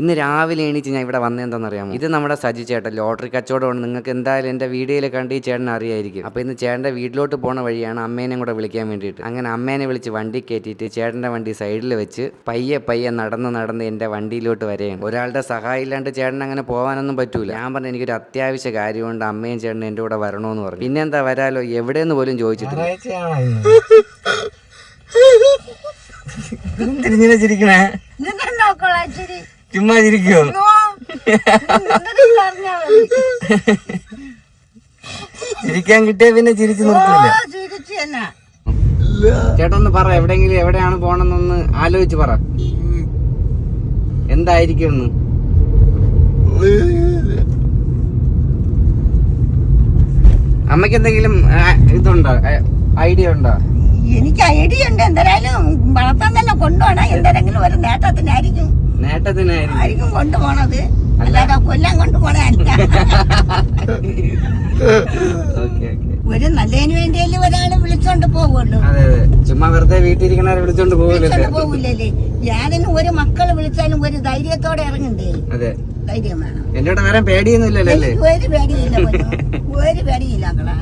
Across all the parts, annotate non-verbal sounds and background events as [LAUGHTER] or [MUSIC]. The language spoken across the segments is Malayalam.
ഇന്ന് രാവിലെ എണീച്ച് ഞാൻ ഇവിടെ വന്നതെന്താണെന്നറിയാമോ ഇത് നമ്മുടെ സജി ചേട്ടൻ. ലോട്ടറി കച്ചവടമാണ്. നിങ്ങൾക്ക് എന്തായാലും എന്റെ വീഡിയോയിൽ കണ്ട് ഈ ചേട്ടൻ അറിയായിരിക്കും. അപ്പോൾ ഇന്ന് ചേട്ടന്റെ വീട്ടിലോട്ട് പോണ വഴിയാണ് അമ്മേനെ കൂടെ വിളിക്കാൻ വേണ്ടിയിട്ട്. അങ്ങനെ അമ്മേനെ വിളിച്ച് വണ്ടി കയറ്റിയിട്ട് ചേട്ടന്റെ വണ്ടി സൈഡിൽ വെച്ച് പയ്യെ പയ്യെ നടന്ന് നടന്ന് എന്റെ വണ്ടിയിലോട്ട് വരെയാണ്. ഒരാളുടെ സഹായം ഇല്ലാണ്ട് ചേട്ടൻ അങ്ങനെ പോകാനൊന്നും പറ്റൂല. ഞാൻ പറഞ്ഞു എനിക്കൊരു അത്യാവശ്യ കാര്യമുണ്ട്. അമ്മയും ചേട്ടനും എന്റെ കൂടെ വരണമെന്ന് പറഞ്ഞു. പിന്നെന്താ വരാലോ? എവിടെയെന്ന് പോലും ചോദിച്ചിട്ടില്ല. ഇങ്ങനെ ചിരിക്കണേ നിങ്ങൾ നോക്കോളാം ശരി ചുമ്മാ ചിരിക്കോ ചിരിക്കാൻ കിട്ടിയ പിന്നെ ചിരിച്ചു നിർത്തില്ല ചേട്ടൻ ഒന്ന് പറ എവിടെങ്കിലും എവിടെയാണ് പോണെന്നൊന്ന് ആലോചിച്ച് പറ. എന്തായിരിക്കും അമ്മയ്ക്ക് അമ്മയ്ക്ക് എന്തെങ്കിലും ഇതുണ്ടോ ഐഡിയ ഉണ്ടോ? എനിക്ക് ഐഡിയ ഉണ്ട് എന്തായാലും വളർത്താൻ തന്നെ കൊണ്ടുപോകണം എന്തെങ്കിലും ഒരു നേട്ടത്തിനായിരിക്കും. നേട്ടത്തിനായിരിക്കും. കൊണ്ടുപോണത് അല്ലാതെ കൊല്ലം കൊണ്ടുപോണേ അല്ല [LAUGHS] ഒരു നല്ലതിന് വേണ്ടിയല്ലേ ഒരാൾ വിളിച്ചോണ്ട് പോവുള്ളൂ. ചുമ്മാ വെറുതെ വീട്ടിലിരിക്കണവരെ വിളിച്ചോണ്ട് പോകില്ലല്ലേ പോവില്ലല്ലേ. ഞാനും ഒരു മക്കൾ വിളിച്ചാലും ഒരു ധൈര്യത്തോടെ ഇറങ്ങണ്ടേ? അതെ. ധൈര്യം വേണം. എന്റെ കൂടെ വരാൻ പേടിയൊന്നും ഇല്ലല്ലോ ഒരു പേടിയില്ല ഒരു പേടിയില്ല മക്കളെ.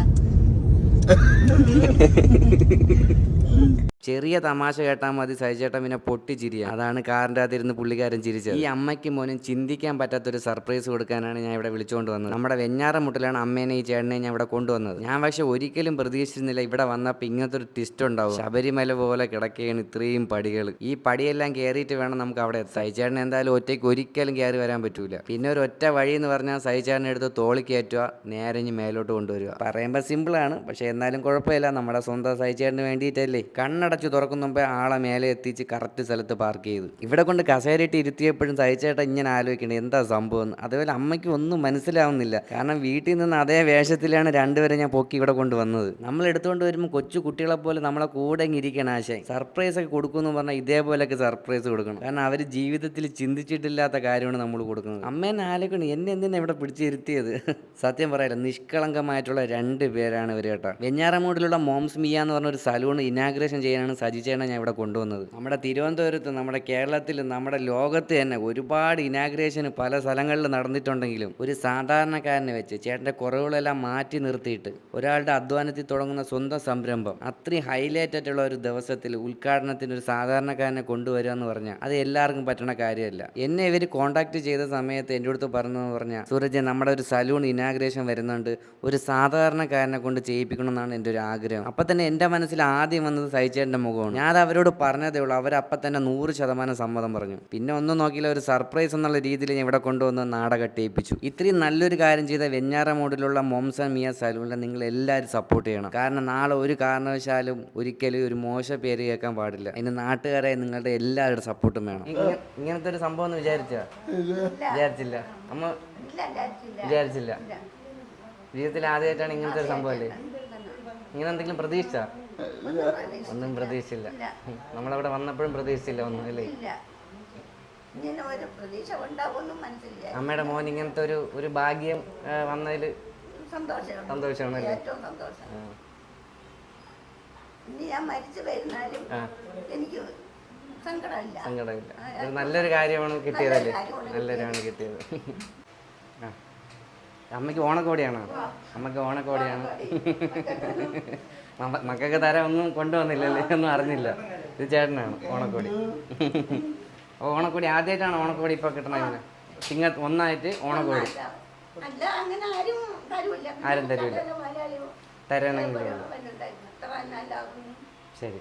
ചെറിയ തമാശ കേട്ടാൽ മതി സഹിച്ചേട്ടൻ പിന്നെ പൊട്ടിച്ചിരിയ അതാണ് കാറിന്റെ അകത്തിരുന്ന് പുള്ളിക്കാരൻ ചിരിച്ചത്. ഈ അമ്മയ്ക്ക് മോനും ചിന്തിക്കാൻ പറ്റാത്തൊരു സർപ്രൈസ് കൊടുക്കാനാണ് ഞാൻ ഇവിടെ വിളിച്ചുകൊണ്ട് വന്നത്. നമ്മുടെ വെഞ്ഞാറ മുട്ടിലാണ് അമ്മേനെ ഈ ചേട്ടനെ ഞാൻ ഇവിടെ കൊണ്ടുവന്നത്. ഞാൻ പക്ഷെ ഒരിക്കലും പ്രതീക്ഷിച്ചിരുന്നില്ല ഇവിടെ വന്നപ്പോൾ ഇങ്ങനത്തെ ഒരു ട്വിസ്റ്റ് ഉണ്ടാവും. ശബരിമല പോലെ കിടക്കുകയാണ് ഇത്രയും പടികൾ ഈ പടിയെല്ലാം കയറിയിട്ട് വേണം നമുക്ക് അവിടെ സഹിച്ചേട്ടൻ എന്തായാലും ഒറ്റയ്ക്ക് ഒരിക്കലും കയറി വരാൻ പറ്റൂല. പിന്നെ ഒരു ഒറ്റ വഴി എന്ന് പറഞ്ഞാൽ സഹിച്ചേട്ടനെ എടുത്ത് തോളി കയറ്റുക നേരെ ഇനി മേലോട്ട് കൊണ്ടുവരിക. പറയുമ്പോൾ സിമ്പിളാണ് പക്ഷെ എന്നാലും കുഴപ്പമില്ല. നമ്മുടെ സ്വന്തം സഹിച്ചേട്ടന് വേണ്ടിയിട്ടല്ലേ. കണ്ണടച്ചു തുറക്കുന്ന മുമ്പേ ആളെ മേലെ എത്തിച്ച് കറക്റ്റ് സ്ഥലത്ത് പാർക്ക് ചെയ്തു. ഇവിടെ കൊണ്ട് കസേരയിട്ട് ഇരുത്തിയപ്പോഴും സഹിച്ചേട്ടൻ ഇങ്ങനെ ആലോചിക്കണേ എന്താ സംഭവം? അതുപോലെ അമ്മയ്ക്ക് ഒന്നും മനസ്സിലാവുന്നില്ല. കാരണം വീട്ടിൽ നിന്ന് അതേ വേഷത്തിലാണ് രണ്ടുപേരെ ഞാൻ പൊക്കി ഇവിടെ കൊണ്ടുവന്നത് നമ്മൾ എടുത്തുകൊണ്ട് വരുമ്പോൾ കൊച്ചു കുട്ടികളെ പോലെ നമ്മളെ കൂടെ ഇരിക്കണം ആശയം സർപ്രൈസ് ഒക്കെ കൊടുക്കുമെന്ന് പറഞ്ഞാൽ ഇതേപോലെയൊക്കെ സർപ്രൈസ് കൊടുക്കണം. കാരണം അവർ ജീവിതത്തിൽ ചിന്തിച്ചിട്ടില്ലാത്ത കാര്യമാണ് നമ്മൾ കൊടുക്കുന്നത്. അമ്മേനെ ആലോചിക്കണം എന്നെ എന്തിനാ ഇവിടെ പിടിച്ചിരുത്തിയത് സത്യം പറയാലോ നിഷ്കളങ്കമായിട്ടുള്ള രണ്ട് പേരാണ് ഇവർ കേട്ടോ. വെഞ്ഞാറമൂടിലുള്ള മോംസ് മിയ എന്ന് പറഞ്ഞ ഒരു സലൂൺ ഇനാഗ്രേഷൻ ചെയ്യാനാണ് സജിച്ചേനെ ഞാൻ ഇവിടെ കൊണ്ടുവന്നത്. നമ്മുടെ തിരുവനന്തപുരത്ത് നമ്മുടെ കേരളത്തിൽ നമ്മുടെ ലോകത്ത് തന്നെ ഒരുപാട് ഇനാഗ്രേഷൻ പല സ്ഥലങ്ങളിൽ നടന്നിട്ടുണ്ടെങ്കിലും ഒരു സാധാരണക്കാരനെ വെച്ച് ചേട്ടന്റെ കുറവുകളെല്ലാം മാറ്റി നിർത്തിയിട്ട് ഒരാളുടെ അധ്വാനത്തിൽ തുടങ്ങുന്ന സ്വന്തം സംരംഭം അത്രയും ഹൈലൈറ്റ് ആയിട്ടുള്ള ഒരു ദിവസത്തിൽ ഉദ്ഘാടനത്തിന് ഒരു സാധാരണക്കാരനെ കൊണ്ടുവരിക എന്ന് പറഞ്ഞാൽ അത് എല്ലാവർക്കും പറ്റണ കാര്യമല്ല. എന്നെ ഇവർ കോൺടാക്ട് ചെയ്ത സമയത്ത് എന്റെ അടുത്ത് പറഞ്ഞതെന്ന് പറഞ്ഞാൽ സൂരജ് നമ്മുടെ ഒരു സലൂൺ ഇനാഗ്രേഷൻ വരുന്നുണ്ട്. ഒരു സാധാരണക്കാരനെ കൊണ്ട് ചെയ്യിപ്പിക്കണമെന്നാണ് എന്റെ ഒരു ആഗ്രഹം. അപ്പം തന്നെ എന്റെ മനസ്സിൽ ആദ്യം വന്നത് സഹിച്ചേന്റെ മുഖമാണ്. ഞാൻ അത് അവരോട് പറഞ്ഞതേ ഉള്ളൂ. അവരപ്പം തന്നെ നൂറ് ശതമാനം സമ്മതം പറഞ്ഞു. പിന്നെ ഒന്നും നോക്കിയില്ല ഒരു സർപ്രൈസ് എന്നുള്ള രീതിയിൽ ഞാൻ ഇവിടെ കൊണ്ടുവന്ന് നാടകം ടേപ്പിച്ചു ഇത്രയും നല്ലൊരു കാര്യം ചെയ്ത വെഞ്ഞാറ മോഡിലുള്ള മോംസ മിയ സലൂണിൽ നിങ്ങൾ എല്ലാവരും സപ്പോർട്ട് ചെയ്യണം. കാരണം നാളെ ഒരു കാരണവശാലും ഒരിക്കലും ഒരു മോശ പേര് കേൾക്കാൻ പാടില്ല. അതിന് നാട്ടുകാരെ നിങ്ങളുടെ എല്ലാവരുടെ സപ്പോർട്ടും വേണം. ഇങ്ങനത്തെ ഒരു സംഭവം എന്ന് വിചാരിച്ച? വിചാരിച്ചില്ല. അമ്മ വിചാരിച്ചില്ല. ജീവിതത്തിൽ ആദ്യമായിട്ടാണ് ഇങ്ങനത്തെ ഒരു സംഭവം അല്ലേ? ഇങ്ങനെ എന്തെങ്കിലും പ്രതീക്ഷ ഒന്നും പ്രതീക്ഷയില്ല നമ്മളവിടെ വന്നപ്പോഴും പ്രതീക്ഷിച്ചില്ല ഒന്നും അല്ലേ? ഇങ്ങനെ ഒരു പ്രതീക്ഷ ഉണ്ടാവുമെന്നും മനസ്സില്ല അമ്മയുടെ മോൻ ഇങ്ങനത്തെ ഒരു ഒരു ഭാഗ്യം വന്നതിൽ സന്തോഷമാണ്. ഏറ്റവും സന്തോഷം. ഇനി ഞാൻ മരിച്ചു വരുന്നാലും എനിക്ക് സങ്കടമില്ല. സങ്കടമില്ല. നല്ലൊരു കാര്യമാണ് കിട്ടിയതല്ലേ? നല്ലൊരാണ് കിട്ടിയത്. അമ്മയ്ക്ക് ഓണക്കോടിയാണോ? അമ്മയ്ക്ക് ഓണക്കോടിയാണ്. മക്കൾക്ക് തരാൻ ഒന്നും കൊണ്ടുവന്നില്ലല്ലേ? ഒന്നും അറിഞ്ഞില്ല. ഇത് ചേട്ടനാണ് ഓണക്കോടി. അപ്പോൾ ഓണക്കോടി ആദ്യമായിട്ടാണ് ഓണക്കോടി ഇപ്പോൾ കിട്ടണത് ഇങ്ങനെ സിംഗ ഒന്നായിട്ട് ഓണക്കോടി. ആരും തരൂല തരണമെങ്കിലും അല്ലാതെ ശരി.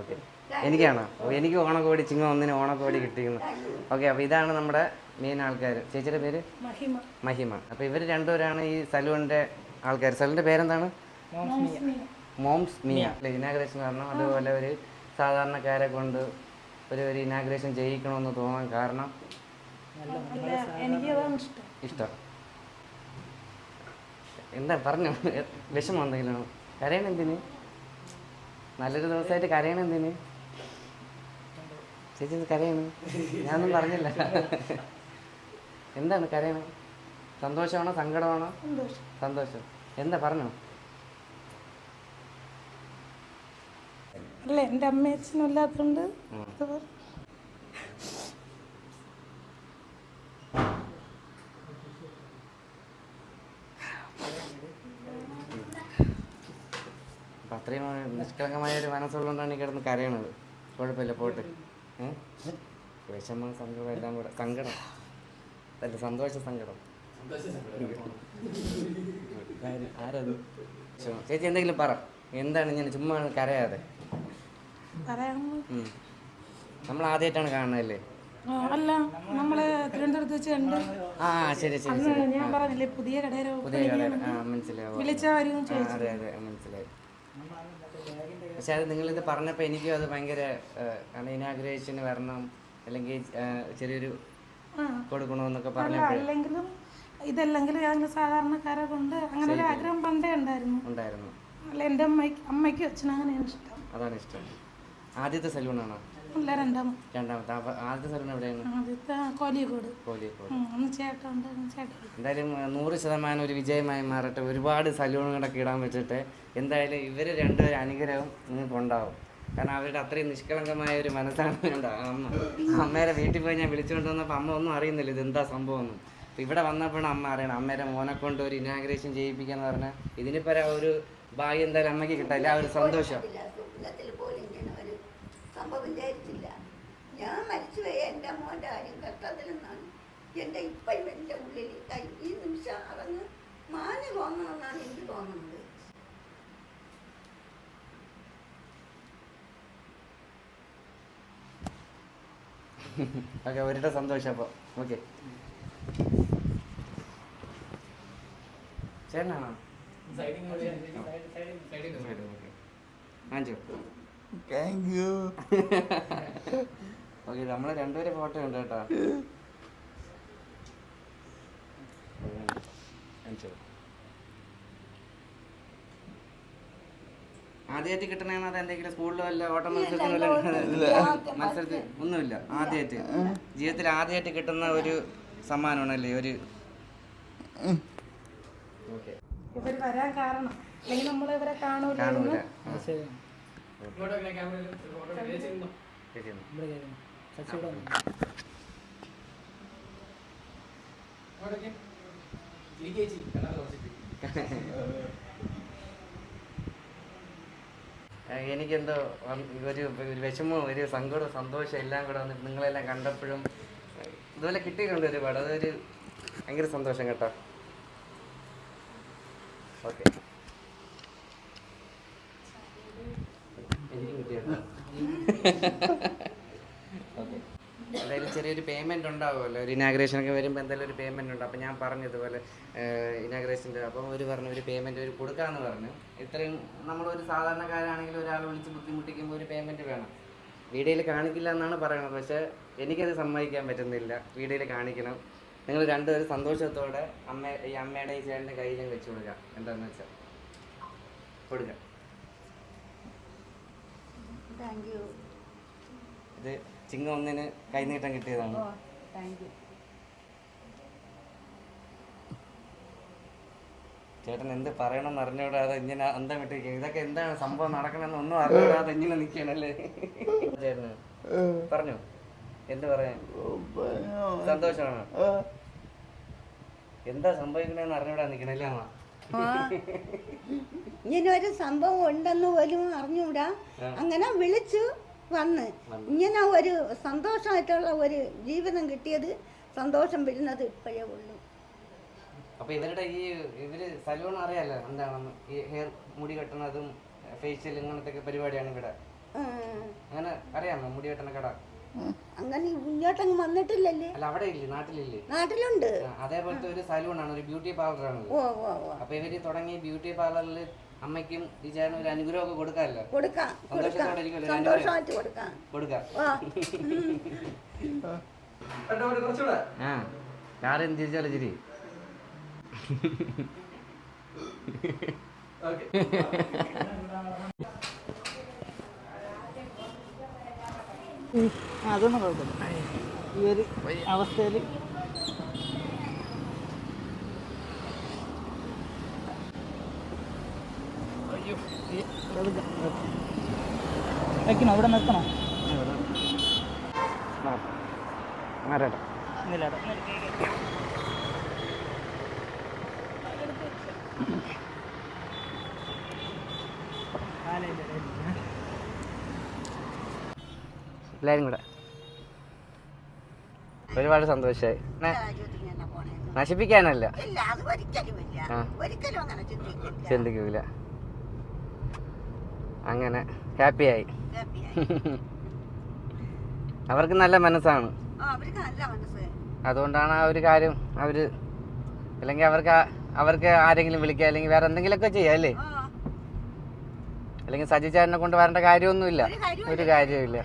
ഓക്കെ. എനിക്കാണോ? എനിക്ക് ഓണക്കോടി ചിങ്ങ ഒന്നിന് ഓണക്കോടി കിട്ടിയിരുന്നു. ഓക്കെ അപ്പോൾ ഇതാണ് നമ്മുടെ മെയിൻ ആൾക്കാർ ചേച്ചിയുടെ പേര്? മഹിമ. അപ്പോൾ ഇവർ രണ്ടുപേരാണ് ഈ സലൂണിന്റെ ആൾക്കാർ സലൂണിന്റെ പേരെന്താണ്? മോംസ് മിയ. ഇനാഗ്രേഷൻ കാരണം അതുപോലെ ഒരു സാധാരണക്കാരെ കൊണ്ട് ഒരു ഒരു ഇനാഗ്രേഷൻ ചെയ്യിക്കണമെന്ന് തോന്നാൻ കാരണം ഇഷ്ടം. എന്താ പറഞ്ഞു? വിഷമം എന്തെങ്കിലും? കരയണെന്തിന്? നല്ലൊരു ദിവസമായിട്ട് കരയണ എന്തിന് ചേച്ചി ഇത് കരയാണ്. ഞാനൊന്നും പറഞ്ഞില്ല. എന്താണ് കരയാണ്? സന്തോഷമാണോ? സങ്കടമാണോ? സന്തോഷം. എന്താ പറഞ്ഞു? അല്ല എന്റെ അമ്മയച്ഛനും ഇല്ലാത്തതുകൊണ്ട് അത്രയും നിഷ്കളങ്കമായ ഒരു മനസ്സുള്ളതുകൊണ്ടാണ് ഈ കിടന്ന് കരയണത്. കുഴപ്പമില്ല പോട്ട്. വിഷമം സങ്കടം എല്ലാം കൂടെ. സങ്കടം. അല്ല സന്തോഷ സങ്കടം. ആര്- ആരത്? ചേച്ചി എന്തെങ്കിലും പറ. എന്താണ് ഞാൻ ചുമ്മാ കരയാതെ. നമ്മൾ ആദ്യമായിട്ടാണ് കാണുന്നതല്ലേ? അല്ല നമ്മൾ തിരുവനന്തപുരത്ത് വെച്ച് കണ്ട്. ആ ശരി ശരി ഞാൻ പറഞ്ഞില്ലേ പുതിയ കടയിലോ പുതിയ കട ആ മനസ്സിലാവും വിളിച്ചവരും ആ, അതെ അതെ മനസ്സിലായി. പക്ഷെ അത് നിങ്ങളിത് പറഞ്ഞപ്പോൾ എനിക്കും അത് ഭയങ്കര കാരണം ഇനാഗ്രേഷന് വരണം അല്ലെങ്കിൽ ചെറിയൊരു കൊടുക്കണമെന്നൊക്കെ പറഞ്ഞു അല്ലെങ്കിലും ഇതല്ലെങ്കിലും ഞങ്ങൾ സാധാരണക്കാരെ കൊണ്ട് അങ്ങനെ ഒരു ആഗ്രഹം പണ്ടേ ഉണ്ടായിരുന്നു. ഉണ്ടായിരുന്നു. അല്ല എന്റെ അമ്മയ്ക്ക് അമ്മയ്ക്കും അച്ഛനും അങ്ങനെയാണ് ഇഷ്ടം. അതാണ് ഇഷ്ടം. ആദ്യത്തെ സലൂണാണോ? അല്ല രണ്ടാമത് രണ്ടാമത്തെ അപ്പൊ ആദ്യത്തെ സലൂൺ എവിടെയാണ്? ആദ്യത്തെ കോലിക്കോട് കോഴിക്കോട് ഉം, അന്ന് ചേട്ടനുണ്ട് ചേട്ടൻ എന്തായാലും ആ, നൂറ് ശതമാനം ഒരു വിജയമായി മാറട്ടെ. ഒരുപാട് സലൂണുകളൊക്കെ ഇടാൻ വെച്ചിട്ട് എന്തായാലും ഇവർ രണ്ടുപേരും അനുഗ്രഹം നിങ്ങൾക്ക് ഉണ്ടാവും. കാരണം അവരുടെ അത്രയും നിഷ്കളങ്കമായ ഒരു മനസ്സാണ് വേണ്ട അമ്മ അമ്മേരെ വീട്ടിൽ പോയി ഞാൻ വിളിച്ചുകൊണ്ട് വന്നപ്പോൾ അമ്മ ഒന്നും അറിയുന്നില്ല ഇത് എന്താ സംഭവം ഒന്നും അപ്പോൾ ഇവിടെ വന്നപ്പോഴാണ് അമ്മ അറിയണം അമ്മേരെ മോനെ കൊണ്ട് ഒരു ഇനാഗ്രേഷൻ ചെയ്യിപ്പിക്കാന്ന് പറഞ്ഞാൽ ഇതിനിപ്പോൾ ഒരു ഭാഗ്യം എന്തായാലും അമ്മയ്ക്ക് കിട്ടില്ല ആ ഒരു സന്തോഷം ഇല്ല, സ്വപ്നത്തിൽ പോലും ഇങ്ങനെ ഒരു സംഭവം വിചാരിച്ചില്ല. ഞാൻ മരിച്ചു മരിച്ചുപോയ എന്റെ മോന്റെ കാര്യം കഷ്ടത്തിൽ നിന്നാണ് എന്റെ ഇപ്പം എന്റെ ഉള്ളിൽ ഈ നിമിഷം അറങ്ങ് മാഞ്ഞു തോന്നണമെന്നാണ് എനിക്ക് തോന്നുന്നത്. ഓക്കെ അവരുടെ സന്തോഷം അപ്പോൾ ഓക്കെ. ചേട്ടനാണോ? വാങ്ങിച്ചോ താങ്ക് യു ഓക്കെ നമ്മളെ രണ്ടുപേരെ ഫോട്ടോ ഉണ്ട് കേട്ടോ. ആദ്യമായിട്ട് കിട്ടണേന്ന് അത് എന്തെങ്കിലും സ്കൂളിലോ അല്ല ഓട്ടം മത്സരത്തിനോ മത്സരത്തിൽ ഒന്നുമില്ല ആദ്യമായിട്ട് ജീവിതത്തിൽ ആദ്യമായിട്ട് കിട്ടുന്ന ഒരു സമ്മാനമാണല്ലേ ഒരു ഇവർ ഇവർ വരാൻ കാരണം. അല്ലെങ്കിൽ നമ്മൾ ഇവരെ കാണൂല എനിക്കെന്തോ ഒരു ഒരു വിഷമവും ഒരു സങ്കടവും സന്തോഷം എല്ലാം കൂടെ വന്നിട്ട് നിങ്ങളെല്ലാം കണ്ടപ്പോഴും ഇതുപോലെ കിട്ടിയിട്ടുണ്ട് ഒരുപാട്. അതൊരു ഭയങ്കര സന്തോഷം കേട്ടോ. ഓക്കെ എനിക്കും കിട്ടിയിട്ടോ ഓക്കെ എന്തായാലും ചെറിയൊരു പേയ്മെന്റ് ഉണ്ടാവുമല്ലോ. ഒരു ഇനാഗ്രേഷൻ ഒക്കെ വരുമ്പോൾ എന്തായാലും ഒരു പേയ്മെന്റ് ഉണ്ട്. അപ്പോൾ ഞാൻ പറഞ്ഞു ഇതുപോലെ ഇനാഗ്രേഷന്റെ അപ്പോൾ ഒരു പറഞ്ഞു ഒരു പേയ്മെന്റ് ഒരു കൊടുക്കാമെന്ന് പറഞ്ഞു. ഇത്രയും നമ്മളൊരു സാധാരണക്കാരാണെങ്കിൽ ഒരാൾ വിളിച്ച് ബുദ്ധിമുട്ടിക്കുമ്പോൾ ഒരു പേയ്മെന്റ് വേണം. വീഡിയോയിൽ കാണിക്കില്ല എന്നാണ് പറയുന്നത് പക്ഷേ എനിക്കത് സമ്മതിക്കാൻ പറ്റുന്നില്ല. വീഡിയോയിൽ കാണിക്കണം. നിങ്ങൾ രണ്ടുപേരും സന്തോഷത്തോടെ അമ്മ ഈ അമ്മയുടെ ഈ ചേട്ടന്റെ കയ്യിലും വെച്ച് കൊടുക്കുക എന്താണെന്ന് വെച്ചാൽ കൊടുക്കാം. താങ്ക് യു ഇത് ചിങ്ങ ഒന്നിന് കൈനീട്ടം കിട്ടിയതാണ്. ചേട്ടൻ എന്ത് പറയണമെന്ന് അറിഞ്ഞൂടാതെ ഇങ്ങനെ അന്തം വിട്ടിരിക്കുക ഇതൊക്കെ എന്താണ് സംഭവം നടക്കണമെന്ന് ഒന്നും അറിഞ്ഞൂടാതെ ഇങ്ങനെ നിൽക്കണല്ലേ ചേട്ടന് പറഞ്ഞു. എന്ത് പറയാൻ? സന്തോഷമാണ്? എന്താ സംഭവിക്കണെന്ന് അറിഞ്ഞൂടാ നിൽക്കണല്ലേ അമ്മ. ഇങ്ങനെ ഒരു സംഭവം ഉണ്ടെന്ന് പോലും അറിഞ്ഞൂടാ അങ്ങനെ വിളിച്ചു. വന്ന്. ഇങ്ങനെ ഒരു സന്തോഷമായിട്ടുള്ള ഒരു ജീവിതം കിട്ടിയത് സന്തോഷം വരുന്നത് ഇപ്പോഴേ ഉള്ളൂ. അപ്പൊ ഇവരുടെ ഈ ഇവർ സലൂൺ അറിയാലോ എന്താണെന്ന്? ഈ ഹെയർ മുടി കെട്ടണതും ഫേഷ്യൽ ഇങ്ങനത്തെ പരിപാടിയാണ് ഇവിടെ. അങ്ങനെ അറിയാമോ മുടി കെട്ടണ കട? അങ്ങനെ ഇങ്ങോട്ടങ്ങ് വന്നിട്ടില്ലല്ലേ? അല്ല അവിടെ ഇല്ലേ നാട്ടിലില്ലേ? നാട്ടിലുണ്ട്. അതേപോലത്തെ ഒരു സലൂണാണ് ഒരു ബ്യൂട്ടി പാർലർ ആണ് അപ്പൊ ഇവർ തുടങ്ങി ബ്യൂട്ടി പാർലറിൽ അമ്മയ്ക്കും ടീച്ചറിനും ഒരു അനുഗ്രഹമൊക്കെ കൊടുക്കാമല്ലോ? കൊടുക്കാം കൊടുക്കാം. സന്തോഷമായിട്ട് കൊടുക്കാം. കൊടുക്കാം. ആ ആ കാര്യം തിരിച്ചാലോ ചിരി അതൊന്നും കുഴപ്പമില്ല. ഈ ഒരു അവസ്ഥയിൽ വെക്കണോ? ഇവിടെ നിർത്തണോ എല്ലാരും കൂടെ. ഒരുപാട് സന്തോഷായി. നശിപ്പിക്കാനല്ല. ചിന്തിക്കൂല. അങ്ങനെ. ഹാപ്പിയായി. അവർക്ക് നല്ല മനസ്സാണ്. അതുകൊണ്ടാണ് ആ ഒരു കാര്യം അവർ അല്ലെങ്കിൽ അവർക്ക് അവർക്ക് ആരെങ്കിലും വിളിക്കുക അല്ലെങ്കിൽ വേറെ എന്തെങ്കിലുമൊക്കെ ചെയ്യാം അല്ലേ? അല്ലെങ്കിൽ സജി ചേട്ടനെ കൊണ്ട് വരേണ്ട കാര്യമൊന്നുമില്ല. ഒരു കാര്യമില്ല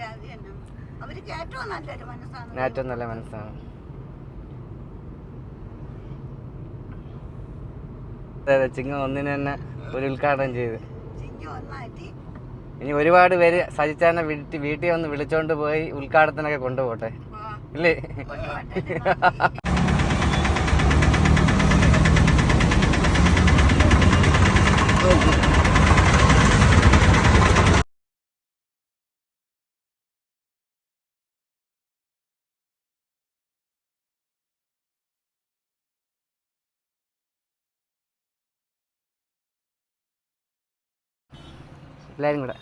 ഏറ്റവും നല്ല മനസ്സാണ്. ചിങ്ങം ഒന്നിന് തന്നെ ഒരു ഉദ്ഘാടനം ചെയ്ത്. ചിങ്ങ ഒന്നായിട്ട് ഇനി ഒരുപാട് പേര് സജിച്ചാനെ വീട്ടിൽ വീട്ടിൽ വന്ന് വിളിച്ചോണ്ട് പോയി ഉദ്ഘാടനത്തിനൊക്കെ കൊണ്ടുപോട്ടെ? ഇല്ലേ? എല്ലാവരും കൂടെ.